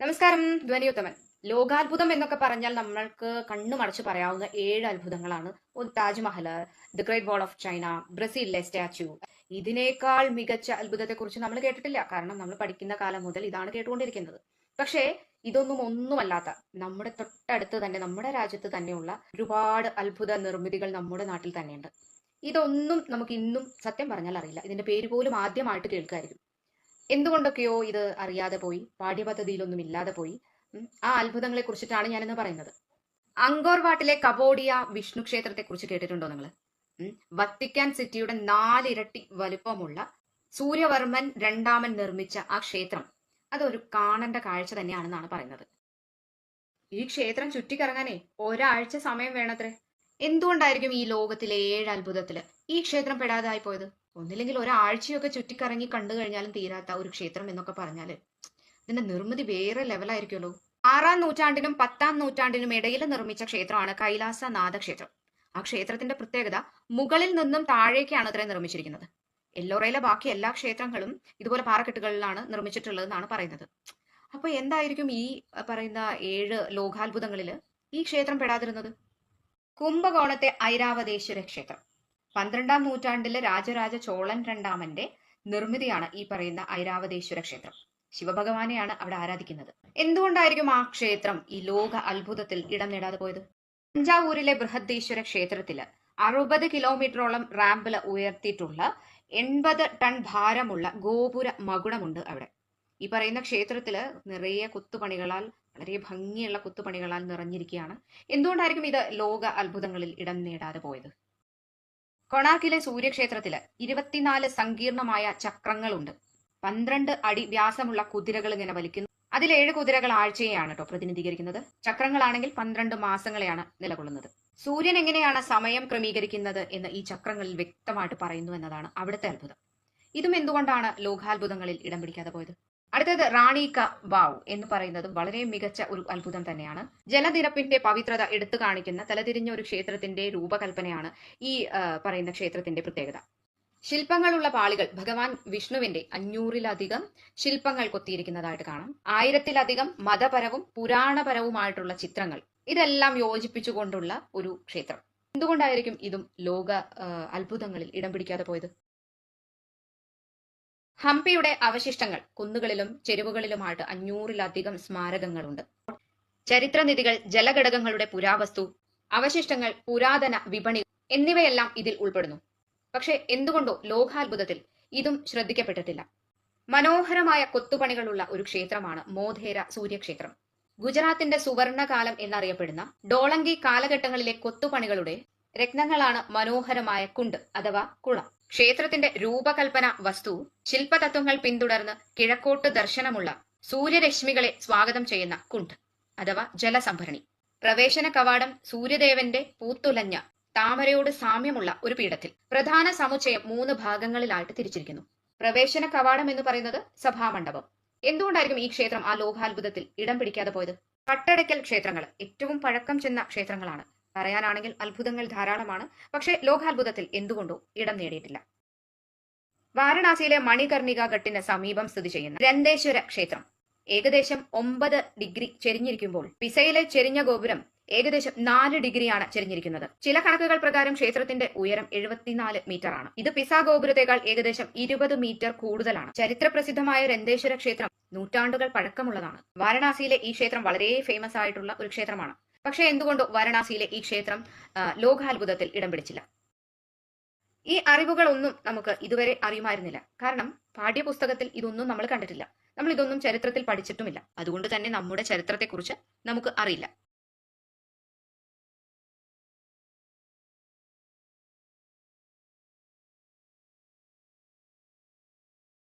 നമസ്കാരം ധ്വനിയുത്തമൻ. ലോകാത്ഭുതം എന്നൊക്കെ പറഞ്ഞാൽ നമ്മൾക്ക് കണ്ണു മറച്ചു പറയാവുന്ന ഏഴ് അത്ഭുതങ്ങളാണ്. ഒന്ന് Taj Mahal the great wall of China ബ്രസീലിലെ സ്റ്റാച്യു. ഇതിനേക്കാൾ മികച്ച അത്ഭുതത്തെ കുറിച്ച് നമ്മൾ കേട്ടിട്ടില്ല. കാരണം നമ്മൾ പഠിക്കുന്ന കാലം മുതൽ ഇതാണ് കേട്ടുകൊണ്ടിരിക്കുന്നത്. പക്ഷേ ഇതൊന്നും ഒന്നുമല്ലാത്ത നമ്മുടെ തൊട്ടടുത്ത് തന്നെ നമ്മുടെ രാജ്യത്ത് തന്നെയുള്ള ഒരുപാട് അത്ഭുത നിർമ്മിതികൾ നമ്മുടെ നാട്ടിൽ തന്നെയുണ്ട്. ഇതൊന്നും നമുക്ക് ഇന്നും സത്യം പറഞ്ഞാൽ അറിയില്ല. ഇതിന്റെ പേര് പോലും ആദ്യമായിട്ട് കേൾക്കായിരിക്കും. എന്തുകൊണ്ടൊക്കെയോ ഇത് അറിയാതെ പോയി പാഠ്യപദ്ധതിയിലൊന്നും ഇല്ലാതെ പോയി. ആ അത്ഭുതങ്ങളെ കുറിച്ചിട്ടാണ് ഞാനിന്ന് പറയുന്നത്. അങ്കോർവാട്ടിലെ കബോഡിയ വിഷ്ണു ക്ഷേത്രത്തെ കുറിച്ച് കേട്ടിട്ടുണ്ടോ നിങ്ങൾ വത്തിക്കാൻ സിറ്റിയുടെ നാലിരട്ടി വലുപ്പമുള്ള സൂര്യവർമ്മൻ രണ്ടാമൻ നിർമ്മിച്ച ആ ക്ഷേത്രം. അതൊരു കാണേണ്ട കാഴ്ച തന്നെയാണെന്നാണ് പറയുന്നത്. ഈ ക്ഷേത്രം ചുറ്റിക്കറങ്ങാനേ ഒരാഴ്ച സമയം വേണത്രേ. എന്തുകൊണ്ടായിരിക്കും ഈ ലോകത്തിലെ ഏഴ് അത്ഭുതത്തിൽ ഈ ക്ഷേത്രം പെടാതായി പോയത്? ഒന്നില്ലെങ്കിൽ ഒരാഴ്ചയൊക്കെ ചുറ്റിക്കറങ്ങി കണ്ടു കഴിഞ്ഞാലും തീരാത്ത ഒരു ക്ഷേത്രം എന്നൊക്കെ പറഞ്ഞാൽ ഇതിന്റെ നിർമ്മിതി വേറെ ലെവലായിരിക്കുമല്ലോ ആറാം നൂറ്റാണ്ടിനും പത്താം നൂറ്റാണ്ടിനും ഇടയിൽ നിർമ്മിച്ച ക്ഷേത്രമാണ് കൈലാസനാഥ ക്ഷേത്രം ആ ക്ഷേത്രത്തിന്റെ പ്രത്യേകത മുകളിൽ നിന്നും താഴേക്കാണ് അത്രയും നിർമ്മിച്ചിരിക്കുന്നത്. എല്ലോറയിലെ ബാക്കി എല്ലാ ക്ഷേത്രങ്ങളും ഇതുപോലെ പാറക്കെട്ടുകളിലാണ് നിർമ്മിച്ചിട്ടുള്ളതെന്നാണ് പറയുന്നത്. അപ്പൊ എന്തായിരിക്കും ഈ പറയുന്ന ഏഴ് ലോകാത്ഭുതങ്ങളിൽ ഈ ക്ഷേത്രം പെടാതിരുന്നത്? കുംഭകോണത്തെ ഐരാവതേശ്വര ക്ഷേത്രം. പന്ത്രണ്ടാം നൂറ്റാണ്ടിലെ രാജരാജ ചോളൻ രണ്ടാമന്റെ നിർമ്മിതിയാണ് ഈ പറയുന്ന ഐരാവതേശ്വര ക്ഷേത്രം. ശിവഭഗവാനെയാണ് അവിടെ ആരാധിക്കുന്നത്. എന്തുകൊണ്ടായിരിക്കും ആ ക്ഷേത്രം ഈ ലോക അത്ഭുതത്തിൽ ഇടം നേടാതെ പോയത്? തഞ്ചാവൂരിലെ ബൃഹദേശ്വര ക്ഷേത്രത്തിൽ അറുപത് കിലോമീറ്ററോളം റാമ്പിൽ ഉയർത്തിയിട്ടുള്ള എൺപത് ടൺ ഭാരമുള്ള ഗോപുര മകുടമുണ്ട് അവിടെ. ഈ പറയുന്ന ക്ഷേത്രത്തിൽ നിറയെ കുത്തുപണികളാൽ വളരെ ഭംഗിയുള്ള കുത്തുപണികളാൽ നിറഞ്ഞിരിക്കുകയാണ്. എന്തുകൊണ്ടായിരിക്കും ഇത് ലോക അത്ഭുതങ്ങളിൽ ഇടം നേടാതെ പോയത്? കൊണാക്കിലെ സൂര്യക്ഷേത്രത്തിൽ ഇരുപത്തിനാല് സങ്കീർണമായ ചക്രങ്ങളുണ്ട്. പന്ത്രണ്ട് അടി വ്യാസമുള്ള കുതിരകൾ ഇങ്ങനെ വലിക്കുന്നു. അതിൽ ഏഴ് കുതിരകൾ ആഴ്ചയെയാണ് കേട്ടോ പ്രതിനിധീകരിക്കുന്നത്. ചക്രങ്ങളാണെങ്കിൽ പന്ത്രണ്ട് മാസങ്ങളെയാണ് നിലകൊള്ളുന്നത്. സൂര്യൻ എങ്ങനെയാണ് സമയം ക്രമീകരിക്കുന്നത് എന്ന് ഈ ചക്രങ്ങളിൽ വ്യക്തമായിട്ട് പറയുന്നു എന്നതാണ് അവിടുത്തെ അത്ഭുതം. ഇതും എന്തുകൊണ്ടാണ് ലോകാത്ഭുതങ്ങളിൽ ഇടം പിടിക്കാതെ പോയത്? അടുത്തത് റാണി ക വാവ് എന്ന് പറയുന്നത് വളരെ മികച്ച ഒരു അത്ഭുതം തന്നെയാണ്. ജലനിരപ്പിന്റെ പവിത്രത എടുത്തു കാണിക്കുന്ന തലതിരിഞ്ഞ ഒരു ക്ഷേത്രത്തിന്റെ രൂപകൽപ്പനയാണ് ഈ പറയുന്ന ക്ഷേത്രത്തിന്റെ പ്രത്യേകത. ശില്പങ്ങളുള്ള പാളികൾ ഭഗവാൻ വിഷ്ണുവിന്റെ അഞ്ഞൂറിലധികം ശില്പങ്ങൾ കൊത്തിയിരിക്കുന്നതായിട്ട് കാണാം. ആയിരത്തിലധികം മതപരവും പുരാണപരവുമായിട്ടുള്ള ചിത്രങ്ങൾ. ഇതെല്ലാം യോജിപ്പിച്ചുകൊണ്ടുള്ള ഒരു ക്ഷേത്രം. എന്തുകൊണ്ടായിരിക്കും ഇതും ലോക അത്ഭുതങ്ങളിൽ ഇടം പിടിക്കാതെ പോയത്? ഹംപിയുടെ അവശിഷ്ടങ്ങൾ കുന്നുകളിലും ചെരുവുകളിലുമായിട്ട് അഞ്ഞൂറിലധികം സ്മാരകങ്ങളുണ്ട്. ചരിത്രനിധികൾ ജലഘടകങ്ങളുടെ പുരാവസ്തു അവശിഷ്ടങ്ങൾ പുരാതന വിപണി എന്നിവയെല്ലാം ഇതിൽ ഉൾപ്പെടുന്നു. പക്ഷെ എന്തുകൊണ്ടോ ലോകാത്ഭുതത്തിൽ ഇതും ശ്രദ്ധിക്കപ്പെട്ടിട്ടില്ല. മനോഹരമായ കൊത്തുപണികളുള്ള ഒരു ക്ഷേത്രമാണ് മോധേര സൂര്യക്ഷേത്രം. ഗുജറാത്തിന്റെ സുവർണകാലം എന്നറിയപ്പെടുന്ന ഡോളങ്കി കാലഘട്ടങ്ങളിലെ കൊത്തുപണികളുടെ രത്നങ്ങളാണ് മനോഹരമായ കുണ്ട് അഥവാ കുളം. ക്ഷേത്രത്തിന്റെ രൂപകൽപ്പന വസ്തു ശില്പതത്വങ്ങൾ പിന്തുടർന്ന് കിഴക്കോട്ട് ദർശനമുള്ള സൂര്യരശ്മികളെ സ്വാഗതം ചെയ്യുന്ന കുണ്ട് അഥവാ ജലസംഭരണി. പ്രവേശന കവാടം സൂര്യദേവന്റെ പൂത്തുലഞ്ഞ താമരയോട് സാമ്യമുള്ള ഒരു പീഠത്തിൽ. പ്രധാന സമുച്ചയം മൂന്ന് ഭാഗങ്ങളിലായിട്ട് തിരിച്ചിരിക്കുന്നു. പ്രവേശന കവാടം എന്ന് പറയുന്നത് സഭാമണ്ഡപം. എന്തുകൊണ്ടായിരിക്കും ഈ ക്ഷേത്രം ആ ലോകാത്ഭുതത്തിൽ ഇടം പിടിക്കാതെ പോയത്? പട്ടടയ്ക്കൽ ക്ഷേത്രങ്ങൾ ഏറ്റവും പഴക്കം ചെന്ന ക്ഷേത്രങ്ങളാണ്. പറയാനാണെങ്കിൽ അത്ഭുതങ്ങൾ ധാരാളമാണ്. പക്ഷേ ലോകാത്ഭുതത്തിൽ എന്തുകൊണ്ടോ ഇടം നേടിയിട്ടില്ല. വാരണാസിയിലെ മണികർണിക ഘട്ടിന് സമീപം സ്ഥിതി ചെയ്യുന്ന രന്തേശ്വര ക്ഷേത്രം. ഏകദേശം ഒമ്പത് ഡിഗ്രി ചെരിഞ്ഞിരിക്കുമ്പോൾ പിസയിലെ ചെരിഞ്ഞ ഗോപുരം ഏകദേശം നാല് ഡിഗ്രിയാണ് ചെരിഞ്ഞിരിക്കുന്നത്. ചില കണക്കുകൾ പ്രകാരം ക്ഷേത്രത്തിന്റെ ഉയരം എഴുപത്തിനാല് മീറ്റർ ആണ്. ഇത് പിസ ഗോപുരത്തെക്കാൾ ഏകദേശം ഇരുപത് മീറ്റർ കൂടുതലാണ്. ചരിത്രപ്രസിദ്ധമായ രന്തേശ്വര ക്ഷേത്രം നൂറ്റാണ്ടുകൾ പഴക്കമുള്ളതാണ്. വാരണാസിയിലെ ഈ ക്ഷേത്രം വളരെ ഫേമസ് ആയിട്ടുള്ള ഒരു ക്ഷേത്രമാണ്. പക്ഷേ എന്തുകൊണ്ടോ വാരണാസിയിലെ ഈ ക്ഷേത്രം ലോകാത്ഭുതത്തിൽ ഇടം പിടിച്ചില്ല. ഈ അറിവുകളൊന്നും നമുക്ക് ഇതുവരെ അറിയുമായിരുന്നില്ല. കാരണം പാഠ്യപുസ്തകത്തിൽ ഇതൊന്നും നമ്മൾ കണ്ടിട്ടില്ല. നമ്മൾ ഇതൊന്നും ചരിത്രത്തിൽ പഠിച്ചിട്ടുമില്ല. അതുകൊണ്ട് തന്നെ നമ്മുടെ ചരിത്രത്തെക്കുറിച്ച് നമുക്ക് അറിയില്ല.